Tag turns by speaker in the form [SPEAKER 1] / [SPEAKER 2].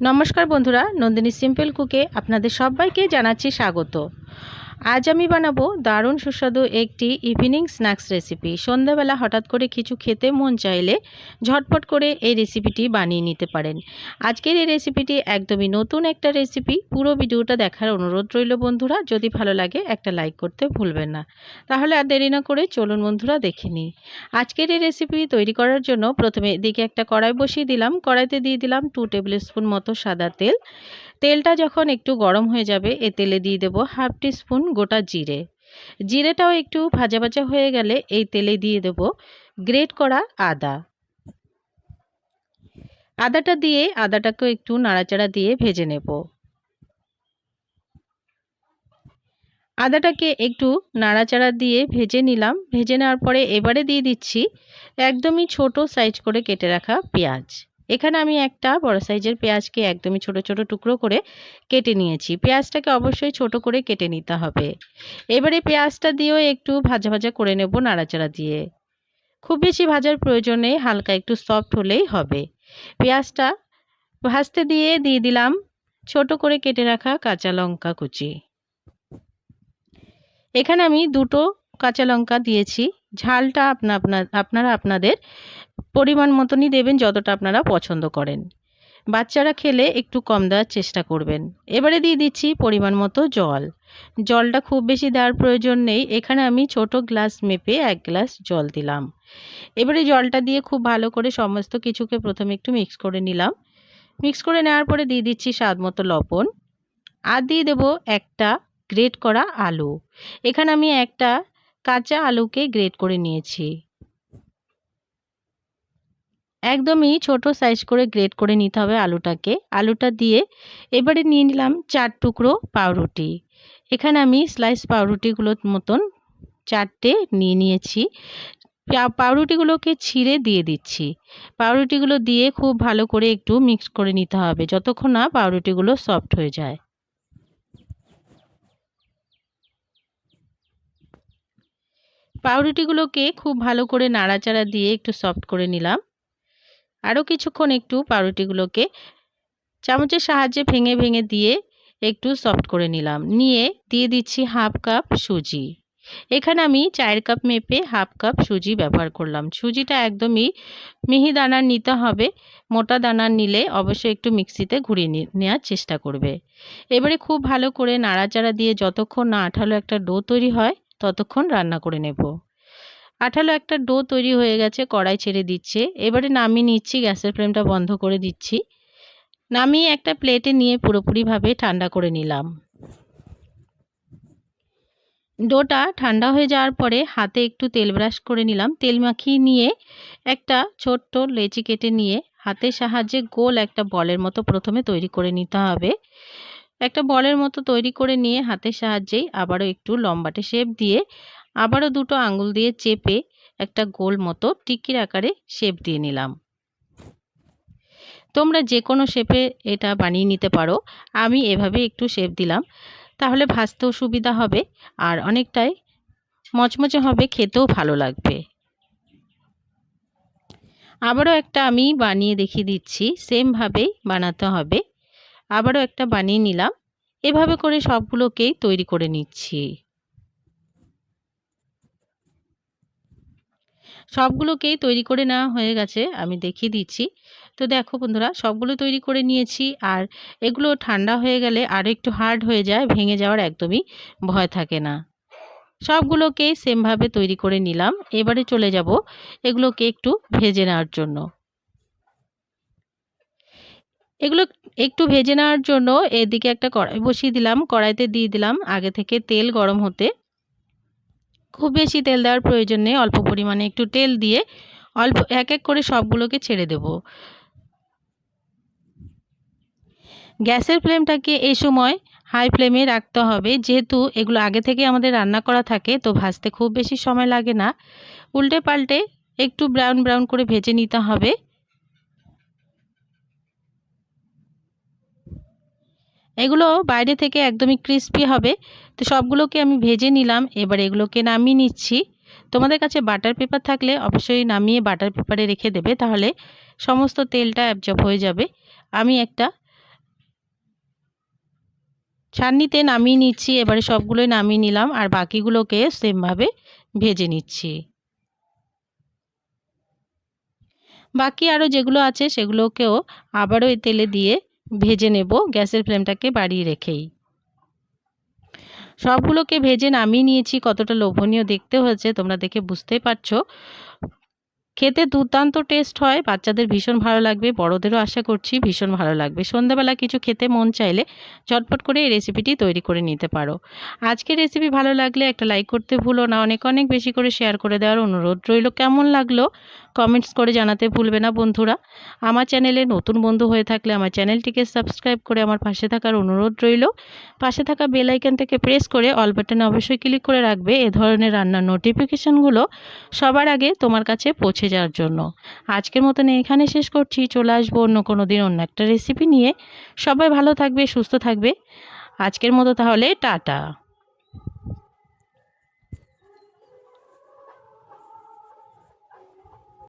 [SPEAKER 1] নমস্কার বন্ধুরা নন্দিনী সিম্পল কুকে আপনাদের সবাইকে জানাচ্ছি স্বাগত। আজ আমি বানাবো দারুণ সুস্বাদু একটি ইভিনিং স্ন্যাক্স রেসিপি সন্ধ্যাবেলা হঠাৎ করে কিছু খেতে মন চাইলে ঝটপট করে এই রেসিপিটি বানিয়ে নিতে পারেন। আজকের এই রেসিপিটি একদমই নতুন একটা রেসিপি পুরো ভিডিওটা দেখার অনুরোধ রইল বন্ধুরা। যদি ভালো লাগে একটা লাইক করতে ভুলবেন না। তাহলে আর দেরি না করে চলুন বন্ধুরা দেখে নিই। আজকের এই রেসিপি তৈরি করার জন্য প্রথমে এদিকে একটা কড়াই বসিয়ে দিলাম। কড়াইতে দিয়ে দিলাম টু টেবিল স্পুন মতো সাদা তেল। তেলটা যখন একটু গরম হয়ে যাবে, এ তেলে দিয়ে দেবো হাফ স্পুন গোটা জিরে। জিরেটাও একটু ভাজা ভাজা হয়ে গেলে এই তেলে দিয়ে দেব গ্রেট করা আদা। আদাটা দিয়ে আদাটাকেও একটু নাড়াচাড়া দিয়ে ভেজে নেব। আদাটাকে একটু নাড়াচাড়া দিয়ে ভেজে নিলাম। ভেজে নেওয়ার পরে এবারে দিয়ে দিচ্ছি একদমই ছোট সাইজ করে কেটে রাখা পেঁয়াজ। এখানে আমি একটা বড় সাইজের পেঁয়াজকে একদমই ছোট ছোট টুকরো করে কেটে নিয়েছি। পেঁয়াজটাকে অবশ্যই ছোট করে কেটে নিতে হবে। এবারে পেঁয়াজটা দিয়েও একটু ভাজা ভাজা করে নেব নাড়াচাড়া দিয়ে। খুব বেশি ভাজার প্রয়োজন হালকা একটু সফট হলেই হবে। পেঁয়াজটা ভাজতে দিয়ে দিয়ে দিলাম ছোট করে কেটে রাখা কাঁচা লঙ্কা কুচি। এখানে আমি দুটো কাঁচা লঙ্কা দিয়েছি। ঝালটা আপনা আপনার আপনারা আপনাদের পরিমাণ মতনই দেবেন যতটা আপনারা পছন্দ করেন। বাচ্চারা খেলে একটু কম দেওয়ার চেষ্টা করবেন। এবারে দিয়ে দিচ্ছি পরিমাণ মতো জল। জলটা খুব বেশি দেওয়ার প্রয়োজন নেই। এখানে আমি ছোট গ্লাস মেপে এক গ্লাস জল দিলাম। এবারে জলটা দিয়ে খুব ভালো করে সমস্ত কিছুকে প্রথমে একটু মিক্স করে নিলাম। মিক্স করে নেওয়ার পরে দিয়ে দিচ্ছি স্বাদ মতো লবণ। আর দিয়ে দেবো একটা গ্রেট করা আলু। এখানে আমি একটা কাঁচা আলুকে গ্রেট করে নিয়েছি। একদমই ছোট সাইজ করে গ্রেট করে নিতে হবে আলুটাকে। আলুটা দিয়ে এবারে নিয়ে নিলাম চার টুকরো পাউরুটি। এখানে আমি স্লাইস পাউরুটিগুলোর মতন চারটে নিয়ে নিয়েছি। পাউরুটিগুলোকে ছিঁড়ে দিয়ে দিচ্ছি। পাউরুটিগুলো দিয়ে খুব ভালো করে একটু মিক্স করে নিতে হবে যতক্ষণ না পাউরুটিগুলো সফট হয়ে যায়। পাউরুটিগুলোকে খুব ভালো করে নাড়াচাড়া দিয়ে একটু সফট করে নিলাম। আরও কিছুক্ষণ একটু পাউরুটিগুলোকে চামচের সাহায্যে ভেঙে ভেঙে দিয়ে একটু সফট করে নিলাম। নিয়ে দিয়ে দিচ্ছি হাফ কাপ সুজি। এখানে আমি চায়ের কাপ মেপে হাফ কাপ সুজি ব্যবহার করলাম। সুজিটা একদমই মিহি দানার নিতে হবে। মোটা দানার নিলে অবশ্যই একটু মিক্সিতে ঘুরিয়ে নেওয়ার চেষ্টা করবে। এবারে খুব ভালো করে নাড়াচাড়া দিয়ে যতক্ষণ না আঠালো একটা ডো তৈরি হয়, ততক্ষণ রান্না করে নেব। আঠালো একটা ডো তৈরি হয়ে গেছে, কড়াই ছেড়ে দিচ্ছে। এবারে নামিয়ে নিচ্ছি, গ্যাসের ফ্লেমটা বন্ধ করে দিচ্ছি। নামিয়ে একটা প্লেটে নিয়ে পুরোপুরিভাবে ঠান্ডা করে নিলাম। ডোটা ঠান্ডা হয়ে যাওয়ার পরে হাতে একটু তেল ব্রাশ করে নিলাম। তেল মাখিয়ে নিয়ে একটা ছোট্ট লেচি কেটে নিয়ে হাতের সাহায্যে গোল একটা বলের মতো প্রথমে তৈরি করে নিতে হবে। একটা বলের মতো তৈরি করে নিয়ে হাতের সাহায্যেই আবারও একটু লম্বাটে শেপ দিয়ে আবারও দুটো আঙুল দিয়ে চেপে একটা গোল মতো টিকির আকারে শেপ দিয়ে নিলাম। তোমরা যে কোনো শেপে এটা বানিয়ে নিতে পারো। আমি এভাবে একটু শেপ দিলাম। তাহলে ভাজতেও সুবিধা হবে আর অনেকটাই মচমচে হবে, খেতেও ভালো লাগবে। আবারও একটা আমি বানিয়ে দেখিয়ে দিচ্ছি। সেমভাবেই বানাতে হবে। আবারও একটা বানিয়ে নিলাম। এভাবে করে সবগুলোকেই তৈরি করে নিচ্ছি। সবগুলোকেই তৈরি করে নেওয়া হয়ে গেছে, আমি দেখিয়ে দিচ্ছি। তো দেখো বন্ধুরা, সবগুলো তৈরি করে নিয়েছি আর এগুলো ঠান্ডা হয়ে গেলে আর একটু হার্ড হয়ে যায়, ভেঙে যাওয়ার একদমই ভয় থাকে না। সবগুলোকেই সেমভাবে তৈরি করে নিলাম, এবারে চলে যাব এগুলোকে একটু ভেজে নেওয়ার জন্য। এগুলো একটু ভেজে নেওয়ার জন্য এদিকে একটা কড়াই বসিয়ে দিলাম, কড়াইতে দিয়ে দিলাম আগে থেকে তেল গরম হতে। খুব বেশি তেল দেওয়ার প্রয়োজন নেই, অল্প পরিমাণে একটু তেল দিয়ে অল্প এক এক করে সবগুলোকে ছেড়ে দেব। গ্যাসের ফ্লেমটাকে এই সময় হাই ফ্লেমে রাখতে হবে। যেহেতু এগুলো আগে থেকে আমাদের রান্না করা থাকে, তো ভাজতে খুব বেশি সময় লাগে না। উল্টে পাল্টে একটু ব্রাউন ব্রাউন করে ভেজে নিতে হবে। এগুলো বাইরে থেকে একদমই ক্রিস্পি হবে। তো সবগুলোকে আমি ভেজে নিলাম, এবার এগুলোকে নামিয়ে নিচ্ছি। তোমাদের কাছে বাটার পেপার থাকলে অবশ্যই নামিয়ে বাটার পেপারে রেখে দেবে, তাহলে সমস্ত তেলটা অ্যাবজর্ব হয়ে যাবে। আমি একটা ছাননিতে নামিয়ে নিচ্ছি, এবারে সবগুলোই নামিয়ে নিলাম, আর বাকিগুলোকে সেমভাবে ভেজে নিচ্ছি। বাকি আরও যেগুলো আছে সেগুলোকেও আবারও এই তেলে দিয়ে ভেজে নেব, গ্যাসের ফ্লেমটাকে বাড়িয়ে রেখেই। সবগুলোকে ভেজে নামিয়ে নিয়েছি, কতটা লোভনীয় দেখতে হয়েছে, তোমরা দেখে বুঝতেই পারছ। খেতে দুর্দান্ত টেস্ট হয়, বাচ্চাদের ভীষণ ভালো লাগবে, বড়দেরও আশা করছি ভীষণ ভালো লাগবে। সন্ধ্যাবেলা কিছু খেতে মন চাইলে চটপট করে এই রেসিপিটি তৈরি করে নিতে পারো। আজকের রেসিপি ভালো লাগলে একটা লাইক করতে ভুলো না, অনেক অনেক বেশি করে শেয়ার করে দেওয়ার অনুরোধ রইল। কেমন লাগল? কমেন্টস করে জানাতে ভুলবে না বন্ধুরা। আমার চ্যানেলে নতুন বন্ধু হয়ে থাকলে আমার চ্যানেলটিকে সাবস্ক্রাইব করে আমার পাশে থাকার অনুরোধ রইল। পাশে থাকা বেল আইকনটাকে প্রেস করে অল বাটনে অবশ্যই ক্লিক করে রাখবে। এ ধরনের রান্নার নোটিফিকেশানগুলো সবার আগে তোমার কাছে পৌঁছে যাওয়ার জন্য। আজকের মতন এখানে শেষ করছি। চলে আসব অন্য কোনো দিন অন্য একটা রেসিপি নিয়ে। সবাই ভালো থাকবে, সুস্থ থাকবে। আজকের মতো তাহলে, টাটা।